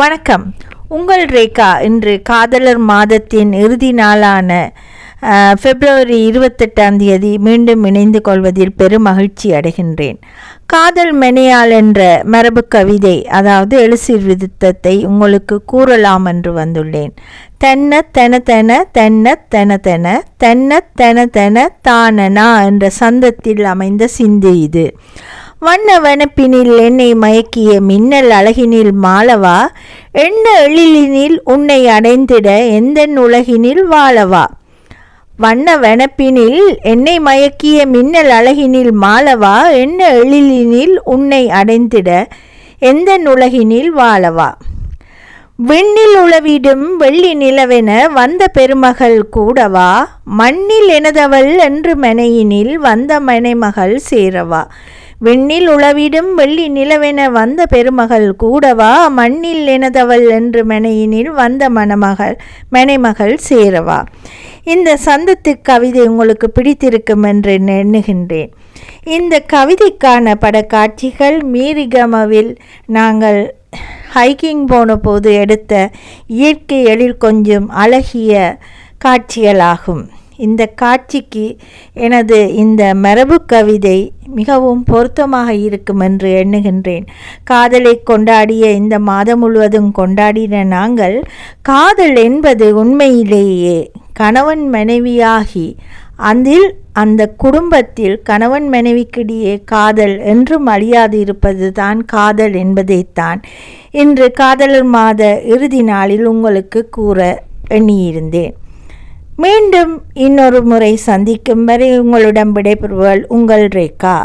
வணக்கம். உங்கள் ரேகா இன்று காதலர் மாதத்தின் இறுதி நாளான பிப்ரவரி இருபத்தெட்டாம் தேதி மீண்டும் இணைந்து கொள்வதில் பெரும் மகிழ்ச்சி அடைகின்றேன். காதல் மெனையால் என்ற மரபு கவிதை அதாவது எழுசீர் விருத்தத்தை உங்களுக்கு கூறலாம் என்று வந்துள்ளேன். தென்ன தென தென தென்ன தென தென தென்ன தென தென தானனா என்ற சந்தத்தில் அமைந்த சிந்து இது. வண்ண வனப்பினில் என்னை மயக்கிய மின்னல் அழகினில் மாலவா எண்ண எழிலினில் உன்னை அடைந்திட எந்த உலகினில் வாழவா? வண்ண வனப்பினில் என்னை மயக்கிய மின்னல் அழகினில் மாலவா எண்ண எழிலினில் உன்னை அடைந்திட எந்த உலகினில் வாழவா? விண்ணில் உளவிடும் வெள்ளி நிலவென வந்த பெருமகள் கூடவா? மண்ணில் எனதவள் என்று மனையினில் வந்த மனைமகள் சேரவா? விண்ணில் உளவிடும் வெள்ளி நிலவென வந்த பெருமகள் கூடவா மண்ணில் எனதவள் என்று மனையினில் வந்த மணமகள் மனைமகள் சேரவா. இந்த சந்தத்து கவிதை உங்களுக்கு பிடித்திருக்கும் என்று எண்ணுகின்றேன். இந்த கவிதைக்கான படக்காட்சிகள் மீரிகமவில் நாங்கள் ஹைக்கிங் போன போது எடுத்த இயற்கை எழில் கொஞ்சம் அழகிய காட்சிகளாகும். இந்த காட்சிக்கு எனது இந்த மரபு கவிதை மிகவும் பொருத்தமாக இருக்கும் என்று எண்ணுகின்றேன். காதலை கொண்டாடிய இந்த மாதம் முழுவதும் கொண்டாடின நாங்கள் காதல் என்பது உண்மையிலேயே கணவன் மனைவியாகி அதில் அந்த குடும்பத்தில் கணவன் மனைவிக்கிடையே காதல் என்றும் அழியாது இருப்பது தான் காதல் என்பதைத்தான் இன்று காதலர் மாத இறுதி நாளில் உங்களுக்கு கூற எண்ணியிருந்தேன். மீண்டும் இன்னொரு முறை சந்திக்கும் வரை உங்களிடம் விடைபெறுவள் உங்கள் ரேகா.